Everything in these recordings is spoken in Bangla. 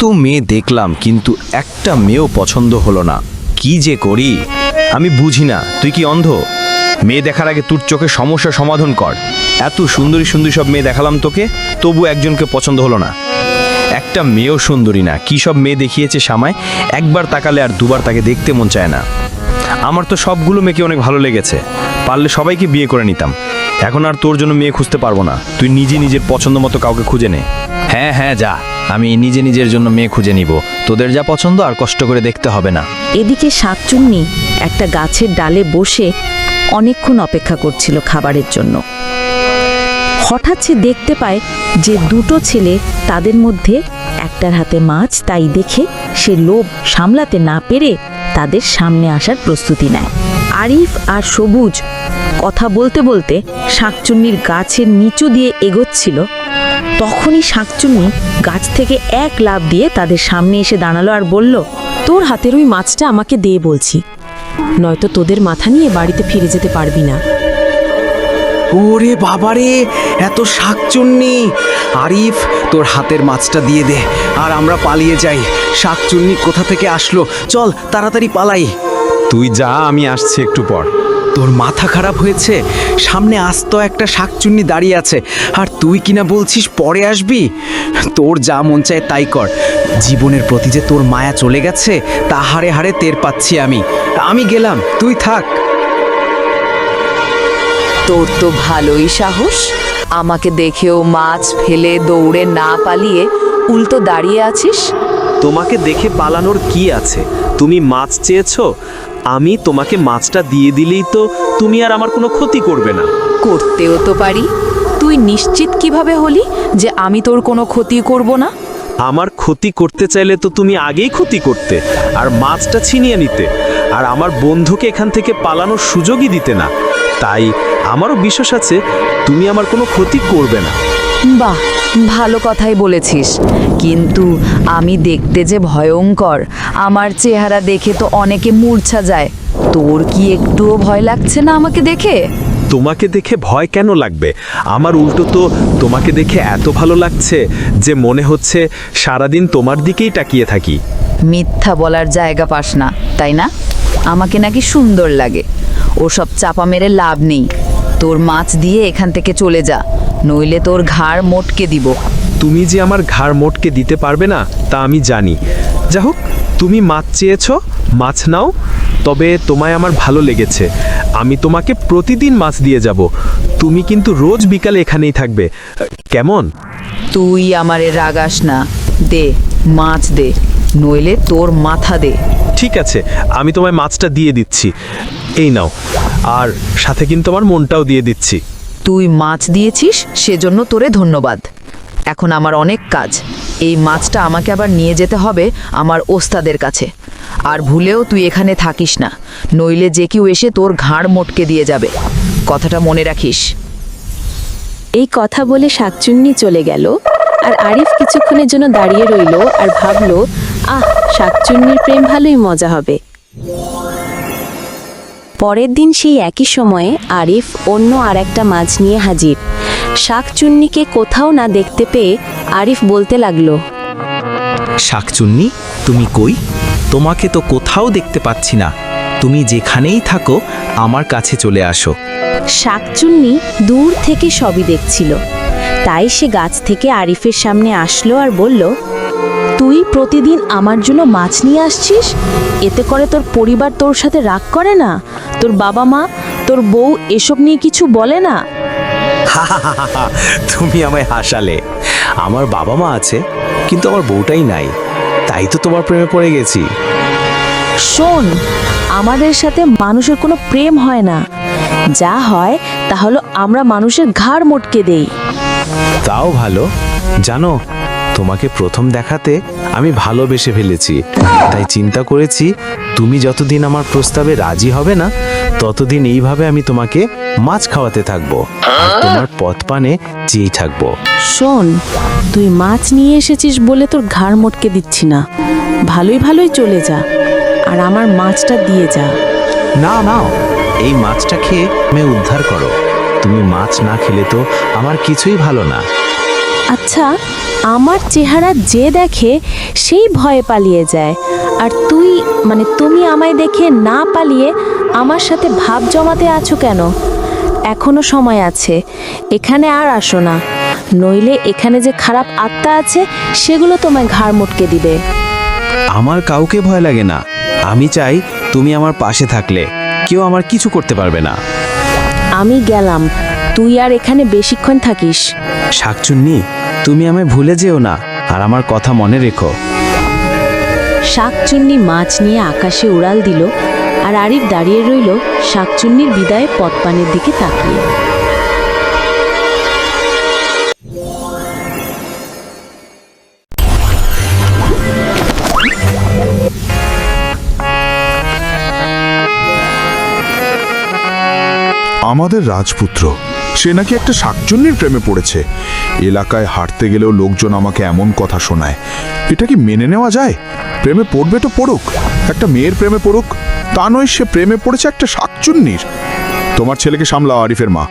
এত মেয়ে দেখলাম, কিন্তু একটা মেয়েও পছন্দ হলো না। কি যে করি? আমি বুঝি না, তুই কি অন্ধ? মেয়ে দেখার আগে তোর চোখে সমস্যা সমাধান কর। এত সুন্দরী সুন্দরী সব মেয়ে দেখালাম তোকে, তবু একজনকে পছন্দ হলো না। একটা মেয়েও সুন্দরী না, কি সব মেয়ে দেখিয়েছে সামায়? একবার তাকালে আর দুবার তাকে দেখতে মন চায় না। আমার তো সবগুলো মেয়েকে অনেক ভালো লেগেছে, পারলে সবাইকে বিয়ে করে নিতাম। এখন আর তোর জন্য মেয়ে খুঁজতে পারব না, তুই নিজে নিজের পছন্দ মতো কাউকে খুঁজে নে। হ্যাঁ হ্যাঁ যা। আমি নিজে নিজের জন্য মেয়ে খুঁজে নিব। তোদের যা পছন্দ আর কষ্ট করে দেখতে হবে না। এদিকে শাকচুন্নি একটা গাছের ডালে বসে অনেকক্ষণ অপেক্ষা করছিল খাবারের জন্য। হঠাৎ সে দেখতে পায় যে দুটো ছেলে তাদের মধ্যে একটার হাতে মাছ, তাই দেখে সে লোভ সামলাতে না পেরে তাদের সামনে আসার প্রস্তুতি নেয়। আরিফ আর সবুজ কথা বলতে বলতে শাকচুন্নির গাছের নিচু দিয়ে এগোচ্ছিল। তখনই শাকচুন্নি গাছ থেকে এক লাফ দিয়ে তাদের সামনে এসে দাঁড়াল আর বলল তোর হাতের ওই মাছটা আমাকে দে বলছি। নয়তো তোদের মাথা নিয়ে বাড়িতে ফিরে যেতে পারবি না। ওরে বাবারে এত শাকচুন্নি। আরিফ তোর হাতের মাছটা দিয়ে দে আর আমরা পালিয়ে যাই। শাকচুন্নি কোথা থেকে আসলো? চল তাড়াতাড়ি পালাই। তুই যা আমি আসছি একটু পর। তোর মাথা খারাপ হয়েছে? সামনে আস্ত একটা শাকচুন্নি দাঁড়িয়ে আছে। আর তুই কিনা বলছিস, পরে আসবি? তোর যা মন চায় তাই কর। জীবনের প্রতি যে তোর মায়া চলে গেছে, তা হারে হারে টের পাচ্ছি আমি। আমি গেলাম, তুই থাক। তোর তো ভালোই সাহস। আমাকে দেখেও মাছ ফেলে দৌড়ে না পালিয়ে উল্টো দাঁড়িয়ে আছিস। তোমাকে দেখে পালানোর কি আছে? তুমি মাছ চেয়েছো? আমি তোমাকে মাছটা দিয়ে দিলেই তো তুমি আর আমার কোনো ক্ষতি করবে না। করতেও তো পারি। তুই নিশ্চিত কীভাবে হলি যে আমি তোর কোনো ক্ষতি করব না? আমার ক্ষতি করতে চাইলে তো তুমি আগেই ক্ষতি করতে আর মাছটা ছিনিয়ে নিতে আর আমার বন্ধুকে এখান থেকে পালানোর সুযোগই দিতে না। তাই আমারও বিশ্বাস আছে তুমি আমার কোনো ক্ষতি করবে না। বাহ! ভালো কথাই বলেছিস। কিন্তু আমি দেখতে যে ভয়ঙ্কর। আমার চেহারা দেখে তো অনেকে মূর্ছা যায়। তোর কি একটুও ভয় লাগছে না আমাকে দেখে? তোমাকে দেখে ভয় কেন লাগবে? আমার উল্টো তো তোমাকে দেখে এত ভালো লাগছে যে মনে হচ্ছে সারাদিন তোমার দিকেই তাকিয়ে থাকি। মিথ্যা বলার জায়গা পাস না তাই না? আমাকে নাকি সুন্দর লাগে। ওসব চাপা মেরে লাভ নেই। তোর মাছ দিয়ে এখান থেকে চলে যা নইলে তোর ঘাড় মোটকে দিব। তুমি যে আমার ঘাড় মোটকে দিতে পারবে না তা আমি জানি। যা হোক তুমি মাছ চেয়েছো মাছ নাও তবে তোমায় আমার ভালো লেগেছে। আমি তোমাকে প্রতিদিন মাছ দিয়ে যাব। তুমি কিন্তু রোজ বিকালে এখানেই থাকবে। কেমন? তুই আমারে রাগাস না। দে মাছ দে। নইলে তোর মাথা দে। ঠিক আছে আমি তোমায় মাছটা দিয়ে দিচ্ছি। এই নাও। আর সাথে কিন্তু আমার মনটাও দিয়ে দিচ্ছি। তুই মাছ দিয়েছিস সেজন্য তোরে ধন্যবাদ। এখন আমার অনেক কাজ। এই মাছটা আমাকে আবার নিয়ে যেতে হবে আমার ওস্তাদের কাছে। আর ভুলেও তুই এখানে থাকিস না। নইলে যে কেউ এসে তোর ঘাড় মোটকে দিয়ে যাবে। কথাটা মনে রাখিস। এই কথা বলে শাকচুন্নি চলে গেল। আর আরিফ কিছুক্ষণের জন্য দাঁড়িয়ে রইল আর ভাবলো আহ শাকচুন্নির প্রেম ভালোই মজা হবে। পরের দিন সেই একই সময়ে আরিফ অন্য আর একটা মাছ নিয়ে হাজির। শাকচুন্নিকে কোথাও না দেখতে পেয়ে আরিফ বলতে লাগল শাকচুন্নি তুমি কই? তোমাকে তো কোথাও দেখতে পাচ্ছি না। তুমি যেখানেই থাকো আমার কাছে চলে আসো। শাকচুন্নি দূর থেকে সবই দেখছিল। তাই সে গাছ থেকে আরিফের সামনে আসলো আর বলল তুই প্রতিদিন আমার জন্য মাছ নিয়ে আসছিস? এতে করে তোর পরিবার তোর সাথে রাগ করে না? তোর বাবা মা তোর বউ এসব নিয়ে কিছু বলে না? তুমি আমায় হাসালে। আমার বাবা মা আছে কিন্তু আমার বউটাই নাই। তাই তো তোমার প্রেমে পড়ে গেছি। শোন আমাদের সাথে মানুষের কোনো প্রেম হয় না। যা হয় তা হলো আমরা মানুষের ঘাড় মোটকে দেই। তাও ভালো? জানো তোমাকে প্রথম দেখাতে আমি ভালোবেসে ফেলেছি। তাই চিন্তা করেছি তুমি যতদিন আমার প্রস্তাবে রাজি হবে না ততদিন এইভাবে আমি তোমাকে মাছ খাওয়াতে থাকব। আর তোমার পথ পানে চেয়ে থাকব। শোন তুই মাছ নিয়ে এসেছিস বলে তোর ঘাড় মোটকে দিচ্ছি না। ভালোই ভালোই চলে যা আর আমার মাছটা দিয়ে যা। না নাও এই মাছটা খেয়ে মেয়ে উদ্ধার করো। তুমি মাছ না খেলে তো আমার কিছুই ভালো না। আচ্ছা আমার চেহারা যে দেখে সেই ভয়ে পালিয়ে যায়। আর তুই মানে তুমি আমায় দেখে না পালিয়ে আমার সাথে ভাব জমাতে আছো কেন? এখনও সময় আছে এখানে আর আসো না। নইলে এখানে যে খারাপ আত্মা আছে সেগুলো তোমায় ঘাড় মুটকে দিবে। আমার কাউকে ভয় লাগে না। আমি চাই তুমি আমার পাশে থাকলে কেউ আমার কিছু করতে পারবে না। আমি গেলাম। তুই আর এখানে বেশিক্ষণ থাকিস। শাকচুন্নি তুমি আমায় ভুলে যেও না আর আমার কথা মনে রেখো। শাকচুন্নি মাছ নিয়ে আকাশে উড়াল দিল আর আরিফ দাঁড়িয়ে রইল শাকচুন্নির বিদায়ে পথপানের দিকে তাকিয়ে। আমাদের রাজপুত্র। সে নাকি একটা শাকচুন্নির প্রেমে পড়েছে। এলাকায় হাঁটতে গেলেও লোকজন আমাকে এমন কথা শোনায়। এটা কি মেনে নেওয়া যায়? প্রেমে পড়বে তো পড়ুক। একটা মেয়ের প্রেমে পড়ুক, তা নয় সে প্রেমে পড়েছে একটা শাকচুন্নির। তোমার ছেলেকে সামলাও, আরিফের মা।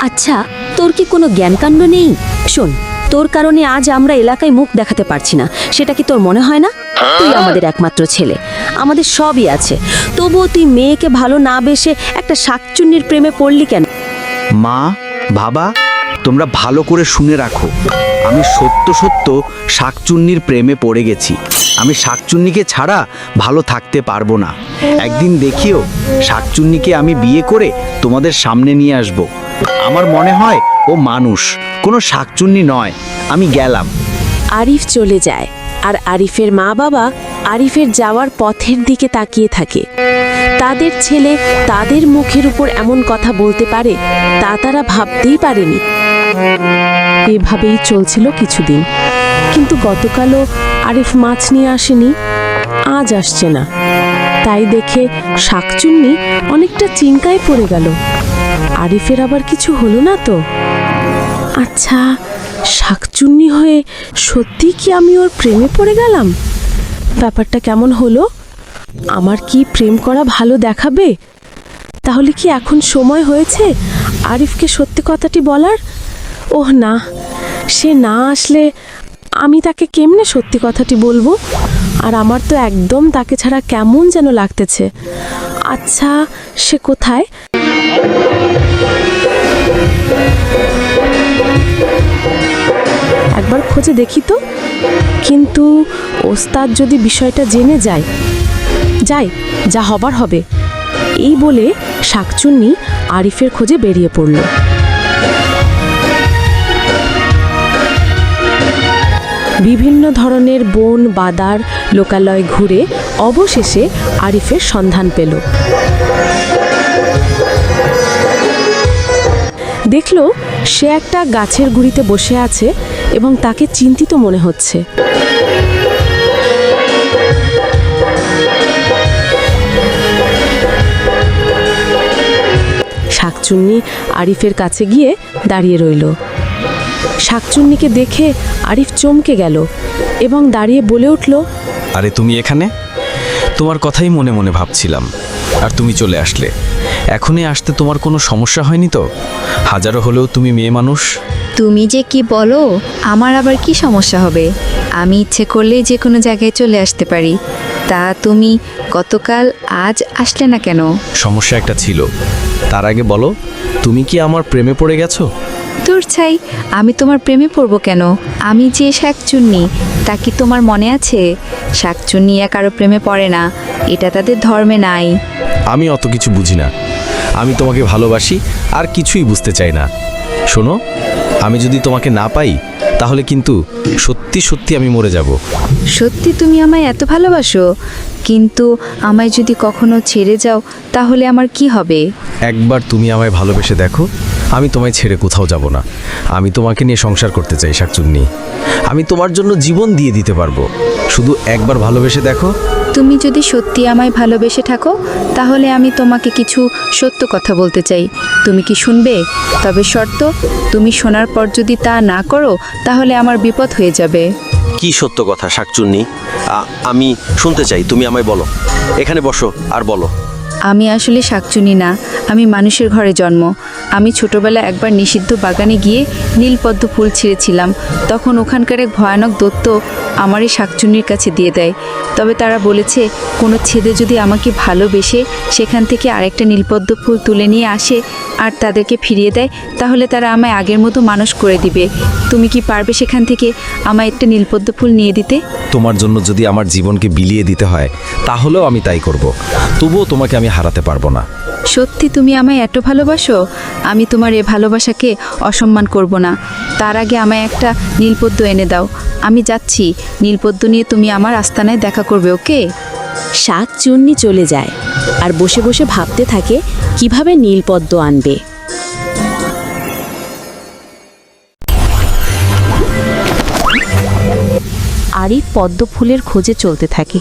আচ্ছা তোর কি কোনো জ্ঞানকাণ্ড নেই? শোন, তোর কারণে আজ আমরা এলাকায় মুখ দেখাতে পারছি না। সেটা কি তোর মনে হয় না? তুই আমাদের একমাত্র ছেলে। আমাদের সবই আছে। তবুও তুই মেয়েকে ভালো না বেসে একটা শাকচুন্নির প্রেমে পড়লি কেন? মা বাবা তোমরা ভালো করে শুনে রাখো। আমি সত্য সত্য শাকচুন্নির প্রেমে পড়ে গেছি। আমি শাকচুন্নিকে ছাড়া ভালো থাকতে পারব না। একদিন দেখিও শাকচুন্নিকে আমি বিয়ে করে তোমাদের সামনে নিয়ে আসব। আমার মনে হয় ও মানুষ কোনো শাকচুন্নি নয়। আমি গেলাম। আরিফ চলে যায়। আর আরিফের মা বাবা আরিফের যাওয়ার পথের দিকে তাকিয়ে থাকে। তাদের ছেলে তাদের মুখের উপর এমন কথা বলতে পারে তা তারা ভাবতেই পারেনি। এভাবেই চলছিল কিছুদিন। কিন্তু গতকালও আরিফ মাছ নিয়ে আসেনি, আজ আসছে না। তাই দেখে শাকচুন্নি অনেকটা চিন্তায় পড়ে গেল। আরিফের আবার কিছু হলো না তো? আচ্ছা শাকচুন্নি হয়ে সত্যি কি আমি ওর প্রেমে পড়ে গেলাম? ব্যাপারটা কেমন হলো? আমার কি প্রেম করা ভালো দেখাবে? তাহলে কি এখন সময় হয়েছে আরিফকে সত্যি কথাটি বলার? ওহ না, সে না আসলে আমি তাকে কেমনে সত্যি কথাটি বলব? আর আমার তো একদম তাকে ছাড়া কেমন যেন লাগতেছে। আচ্ছা সে কোথায়? একবার খোঁজে দেখি তো। কিন্তু ওস্তাদ যদি বিষয়টা জেনে যায় যাই যা হবার হবে। এই বলে শাকচুন্নি আরিফের খোঁজে বেরিয়ে পড়ল। বিভিন্ন ধরনের বন, বাদার, লোকালয় ঘুরে অবশেষে আরিফের সন্ধান পেল। দেখল সে একটা গাছের গুড়িতে বসে আছে এবং তাকে চিন্তিত মনে হচ্ছে। শাকচুন্নি আরিফের কাছে গিয়ে দাঁড়িয়ে রইল। শাকচুন্নিকে দেখে আরিফ চমকে গেল এবং দাঁড়িয়ে বলে উঠল, আরে তুমি এখানে? তোমার কথাই মনে মনে ভাবছিলাম। আর তুমি চলে আসলে। এখনই আসতে তোমার কোনো সমস্যা হয়নি তো? হাজারো হলেও তুমি মেয়ে মানুষ। তুমি যে কি বলো আমার আবার কি সমস্যা হবে? আমি ইচ্ছে করলেই যে কোনো জায়গায় চলে আসতে পারি। তা তুমি গতকাল আজ আসলে না কেন? সমস্যা একটা ছিল। তার আগে বলো তুমি কি আমার প্রেমে পড়ে গেছো? তোর চাই আমি তোমার প্রেমে পড়ব কেন? আমি যে শাকচুন্নি তা কি তোমার মনে আছে? শাকচুন্নি এক কারও প্রেমে পড়ে না এটা তাদের ধর্মে নাই। আমি অত কিছু বুঝি না। আমি তোমাকে ভালোবাসি আর কিছুই বুঝতে চাই না। শোনো আমি যদি তোমাকে না পাই তাহলে কিন্তু সত্যি সত্যি আমি মরে যাব। সত্যি তুমি আমায় এত ভালোবাসো কিন্তু আমায় যদি কখনো ছেড়ে যাও তাহলে আমার কি হবে? একবার তুমি আমায় ভালোবেসে দেখো আমি তোমায় ছেড়ে কোথাও যাব না। আমি তোমাকে নিয়ে সংসার করতে চাই শাকচুন্নি। আমি তোমার জন্য জীবন দিয়ে দিতে পারব। শুধু একবার ভালোবেসে দেখো তুমি যদি সত্যি আমায় ভালোবেসে থাকো, তাহলে আমি তোমাকে কিছু সত্য কথা বলতে চাই। তুমি কি শুনবে? তবে শর্ত, তুমি শোনার পর যদি তা না করো, তাহলে আমার বিপদ হয়ে যাবে। কি সত্য কথা, শাকচুন্নি? আমি শুনতে চাই, তুমি আমায় বলো। এখানে বসো আর বলো। আমি আসলে শাকচুনি না, আমি মানুষের ঘরে জন্ম। আমি ছোটবেলায় একবার নিষিদ্ধ বাগানে গিয়ে নীলপদ্ম ফুল ছিঁড়েছিলাম। তখন ওখানকার এক ভয়ানক দত্ত আমার এই শাকচুনির কাছে দিয়ে দেয়। তবে তারা বলেছে, কোনো ছেদে যদি আমাকে ভালোবেসে সেখান থেকে আরেকটা নীলপদ্ম ফুল তুলে নিয়ে আসে আর তাদেরকে ফিরিয়ে দেয়, তাহলে তারা আমায় আগের মতো মানুষ করে দিবে। তুমি কি পারবে সেখান থেকে আমায় একটা নীলপদ্ম ফুল নিয়ে দিতে? তোমার জন্য যদি আমার জীবনকে বিলিয়ে দিতে হয়, তাহলেও আমি তাই করব। তবুও তোমাকে আমি হারাতে পারব না। সত্যি তুমি আমায় এত ভালোবাসো? আমি তোমার এ ভালোবাসাকে অসম্মান করব না। তার আগে আমায় একটা নীলপদ্ম এনে দাও। আমি যাচ্ছি। নীলপদ্ম নিয়ে তুমি আমার আস্তানায় দেখা করবে ওকে? শাক চুন্নি চলে যায়। আর বসে বসে ভাবতে থাকে কীভাবে নীলপদ্ম আনবে? আরিফ পদ্ম ফুলের খোঁজে চলতে থাকে।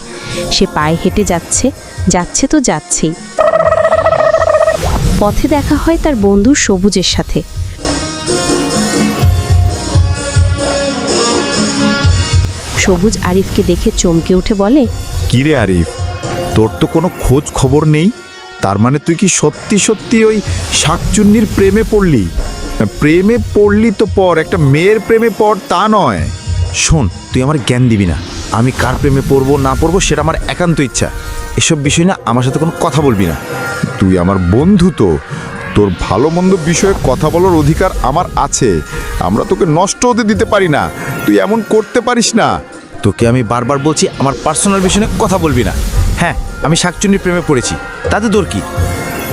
সে পায়ে হেঁটে যাচ্ছে যাচ্ছে তো যাচ্ছেই। পথে দেখা হয় তার বন্ধু সবুজের সাথে। সবুজ আরিফকে দেখে চমকে উঠে বলে কিরে আরিফ, তোর তো কোনো খোঁজ খবর নেই? তার মানে তুই কি সত্যি সত্যি ওই শাকচুন্নির প্রেমে পড়লি? প্রেমে পড়লি তো পর, একটা মেয়ের প্রেমে পড় তা নয়। শোন তুই আমার জ্ঞান দিবি না। আমি কার প্রেমে পড়ব না পড়ব সেটা আমার একান্ত ইচ্ছা। এসব বিষয় না আমার সাথে কোনো কথা বলবি না। তুই আমার বন্ধু তো। তোর ভালো মন্দ বিষয়ে কথা বলার অধিকার আমার আছে। আমরা তোকে নষ্ট হতে দিতে পারি না। তুই এমন করতে পারিস না। তোকে আমি বারবার বলছি আমার পার্সোনাল বিষয়ে কথা বলবি না। হ্যাঁ আমি শাকচুন্নির প্রেমে পড়েছি। তাতে তোর কি?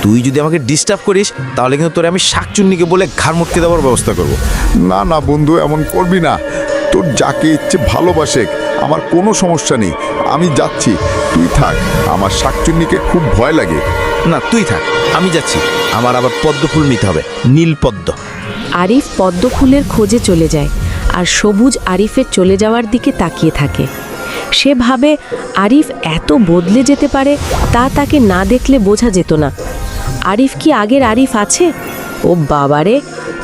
তুই যদি আমাকে ডিস্টার্ব করিস তাহলে কিন্তু তোরে আমি শাকচুন্নিকে বলে ঘাড় মুটকে দেওয়ার ব্যবস্থা করব। না না বন্ধু এমন করবি না। তোর যাকে ইচ্ছে ভালোবাসে আমার কোনো সমস্যা নেই। আমি যাচ্ছি। তুই থাক। আমার শাকচুন্নিকে খুব ভয় লাগে। না তুই থাক। আমি যাচ্ছি। আমার আবার পদ্ম ফুল নিতে হবে। নীল পদ্ম। আরিফ পদ্ম ফুলের খোঁজে চলে যায় আর সবুজ আরিফের চলে যাওয়ার দিকে তাকিয়ে থাকে। সে ভাবে আরিফ এত বদলে যেতে পারে তা তাকে না দেখলে বোঝা যেত না। আরিফ কি আগের আরিফ আছে? ও বাবারে,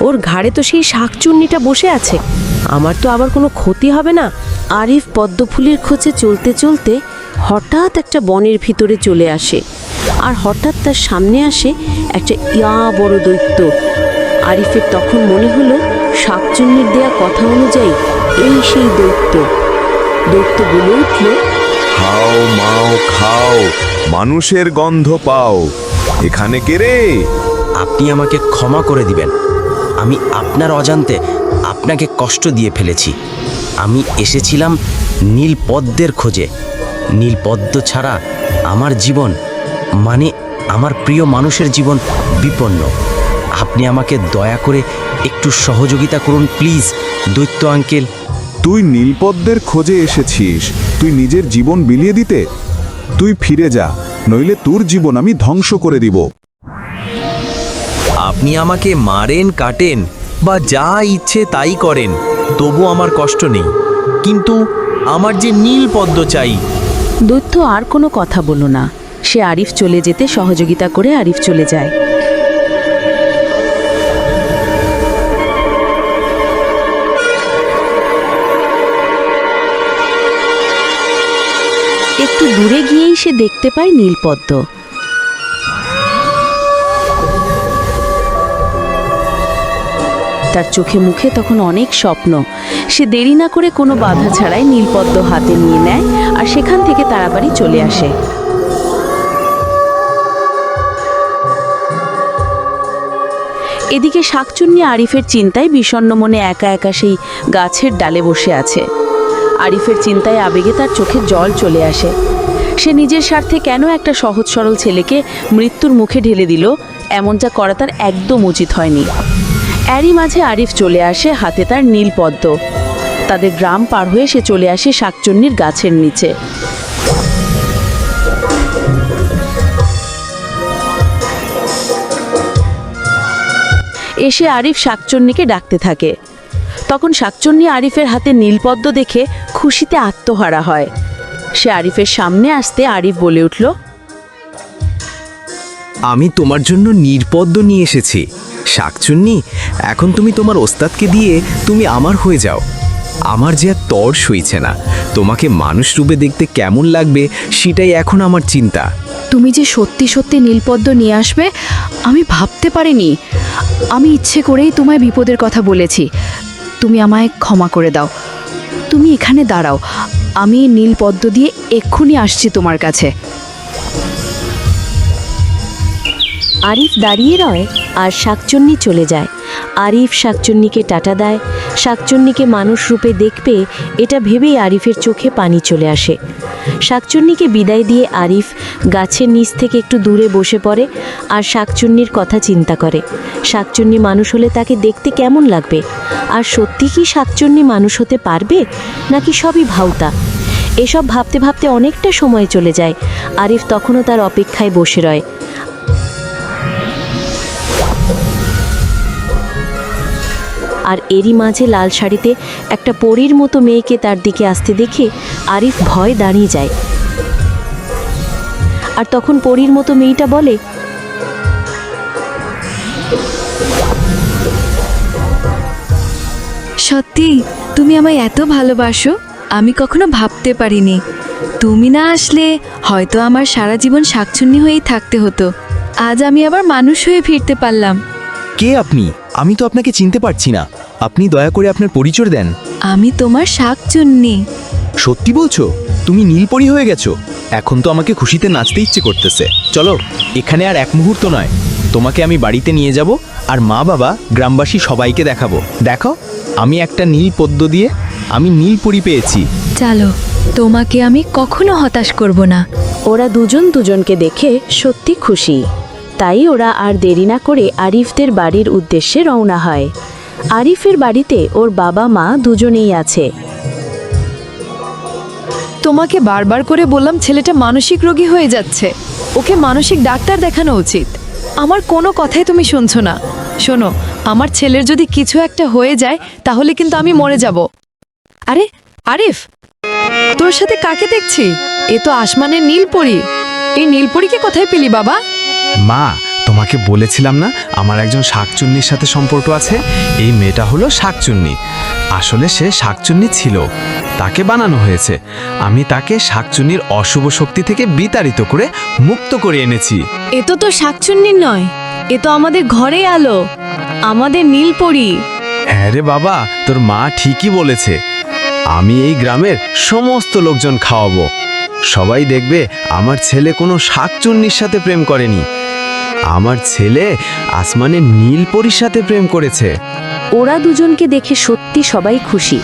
ওর ঘাড়ে তো সেই শাকচুন্নিটা বসে আছে। আমার তো আবার কোনো ক্ষতি হবে না। আরিফ পদ্ম ফুলের খোঁজে চলতে চলতে হঠাৎ একটা বনের ভিতরে চলে আসে আর হঠাৎ তার সামনে আসে একটা ইয়া বড় দৈত্য। আরিফের তখন মনে হলো শাকচুন্নির দেয়া কথা অনুযায়ী এই সেই দৈত্য। দৈত্য বলে উঠল। খাও, মাও, খাও, মানুষের গন্ধ পাও। এখানে কে রে? আপনি আমাকে ক্ষমা করে দিবেন। আমি আপনার অজান্তে আপনাকে কষ্ট দিয়ে ফেলেছি। আমি এসেছিলাম নীলপদ্মের খোঁজে। নীলপদ্ম ছাড়া আমার জীবন মানে আমার প্রিয় মানুষের জীবন বিপন্ন। আপনি আমাকে দয়া করে একটু সহযোগিতা করুন, প্লিজ, দৈত্য আঙ্কেল। তুই নীলপদ্মের খোঁজে এসেছিস। তুই নিজের জীবন বিলিয়ে দিতে। তুই ফিরে যা, নইলে তোর জীবন আমি ধ্বংস করে দিব। আপনি আমাকে মারেন, কাটেন বা যা ইচ্ছে তাই করেন, তবু আমার কষ্ট নেই। কিন্তু আমার যে নীল পদ্ম চাই। দৈত্য আর কোনো কথা বলল না। সে আরিফ চলে যেতে সহযোগিতা করে আরিফ চলে যায়। একটু দূরে গিয়েই সে দেখতে পায় নীলপদ্ম তার চোখে মুখে তখন অনেক স্বপ্ন। সে দেরি না করে কোনো বাধা ছাড়াই নীলপদ্ম হাতে নিয়ে নেয় আর সেখান থেকে তাড়াতাড়ি চলে আসে। এদিকে শাকচুন্নি আরিফের চিন্তায় বিষণ্ণ মনে একা একা সেই গাছের ডালে বসে আছে। আরিফের চিন্তায় আবেগে তার চোখে জল চলে আসে। সে নিজের স্বার্থে কেন একটা সহজ সরল ছেলেকে মৃত্যুর মুখে ঢেলে দিল, এমনটা করা তার একদম উচিত হয়নি। এরই মাঝে আরিফ চলে আসে হাতে তার নীল পদ্ম। তাদের গ্রাম পার হয়ে সে চলে আসে শাকচন্নির গাছের নিচে। এসে আরিফ শাকচন্নিকে ডাকতে থাকে। তখন শাকচন্নি আরিফের হাতে নীলপদ্ম দেখে খুশিতে আত্মহারা হয়। সে আরিফের সামনে আসতে আরিফ বলে উঠল, আমি তোমার জন্য নির্পদ্ম নিয়ে এসেছি। শাকচুন্নি, এখন তুমি তোমার ওস্তাদকে দিয়ে তুমি আমার হয়ে যাও। আমার যে আর তর সইছে না, তোমাকে মানুষ রূপে দেখতে কেমন লাগবে সেটাই এখন আমার চিন্তা। তুমি যে সত্যি সত্যি নীলপদ্ম নিয়ে আসবে, আমি ভাবতে পারিনি। আমি ইচ্ছে করেই তোমায় বিপদের কথা বলেছি। তুমি আমায় ক্ষমা করে দাও। তুমি এখানে দাঁড়াও। আমি নীলপদ্ম দিয়ে এক্ষুনি আসছি তোমার কাছে। আরিফ দাঁড়িয়ে রয় আর শাকচুন্নি চলে যায়। আরিফ শাকচুন্নিকে টাটা দেয়। শাকচুন্নিকে মানুষ রূপে দেখবে, এটা ভেবেই আরিফের চোখে পানি চলে আসে। শাকচুন্নিকে বিদায় দিয়ে আরিফ গাছের নিচ থেকে একটু দূরে বসে পড়ে আর শাকচুন্নির কথা চিন্তা করে। শাকচুন্নি মানুষ হলে তাকে দেখতে কেমন লাগবে? আর সত্যি কি শাকচুন্নি মানুষ হতে পারবে? নাকি সবই ভাউতা? এসব ভাবতে ভাবতে অনেকটা সময় চলে যায়। আরিফ তখনও তার অপেক্ষায় বসে রয়। আর এরই মাঝে লাল শাড়িতে একটা পরীর মতো মেয়েকে তার দিকে আসতে দেখে আরিফ ভয় দাঁড়িয়ে যায়। আর তখন পরীর মতো মেয়েটা বলে সত্যি তুমি আমায় এত ভালোবাসো আমি কখনো ভাবতে পারিনি। তুমি না আসলে হয়তো আমার সারা জীবন শাকচুন্নি হয়েই থাকতে হতো। আজ আমি আবার মানুষ হয়ে ফিরতে পারলাম। কে আপনি? আমি তো আপনাকে চিনতে পারছি না। আপনি দয়া করে আপনার পরিচয় দেন। আমি তোমার শাকচুন্নি। সত্যি বলছো? তুমি নীলপরি হয়ে গেছো। এখন তো আমাকে খুশিতে নাচতে ইচ্ছে করতেছে। চলো এখানে আর এক মুহূর্ত নয়। তোমাকে আমি বাড়িতে নিয়ে যাব আর মা বাবা গ্রামবাসী সবাইকে দেখাবো। দেখো আমি একটা নীল পদ্ম দিয়ে আমি নীলপরি পেয়েছি। চলো তোমাকে আমি কখনো হতাশ করব না। ওরা দুজন দুজনকে দেখে সত্যি খুশি। তাই ওরা আর দেরি না করে আরিফদের বাড়ির উদ্দেশ্যে রওনা হয়। আরিফের বাড়িতে ওর বাবা মা দুজনেই আছে। তোমাকে বারবার করে বললাম ছেলেটা মানসিক রোগী হয়ে যাচ্ছে। ওকে মানসিক ডাক্তার দেখানো উচিত। আমার কোনো কথাই তুমি শুনছো না। শোনো, আমার ছেলের যদি কিছু একটা হয়ে যায়, তাহলে কিন্তু আমি মরে যাব। আরে, আরিফ! তোর সাথে কাকে দেখছি? এ তো আসমানের নীলপরি। এই নীলপরিকে কোথায় পেলি বাবা? মা তোমাকে বলেছিলাম না আমার একজন শাকচুন্নির সাথে সম্পর্ক আছে? এই মেয়েটা হলো শাকচুন্নি। আসলে সে শাকচুন্নি ছিল। তাকে বানানো হয়েছে। আমি তাকে শাকচুন্নির অশুভ শক্তি থেকে বিতাড়িত করে মুক্ত করে এনেছি। এ তো তো শাকচুন্নির নয়। এ তো আমাদের ঘরে আলো। আমাদের নীলপরি। হ্যাঁ রে বাবা তোর মা ঠিকই বলেছে। আমি এই গ্রামের সমস্ত লোকজন খাওয়াবো। সবাই দেখবে আমার ছেলে কোনো শাকচুন্নির সাথে প্রেম করেনি। আমার ছেলে আসমানের নীলপরির সাথে প্রেম করেছে। ওরা দুজনকে দেখে সত্যি সবাই খুশি।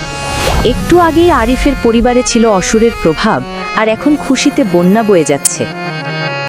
একটু আগেই আরিফের পরিবারে ছিল অসুরের প্রভাব, আর এখন খুশিতে বন্যা বয়ে যাচ্ছে।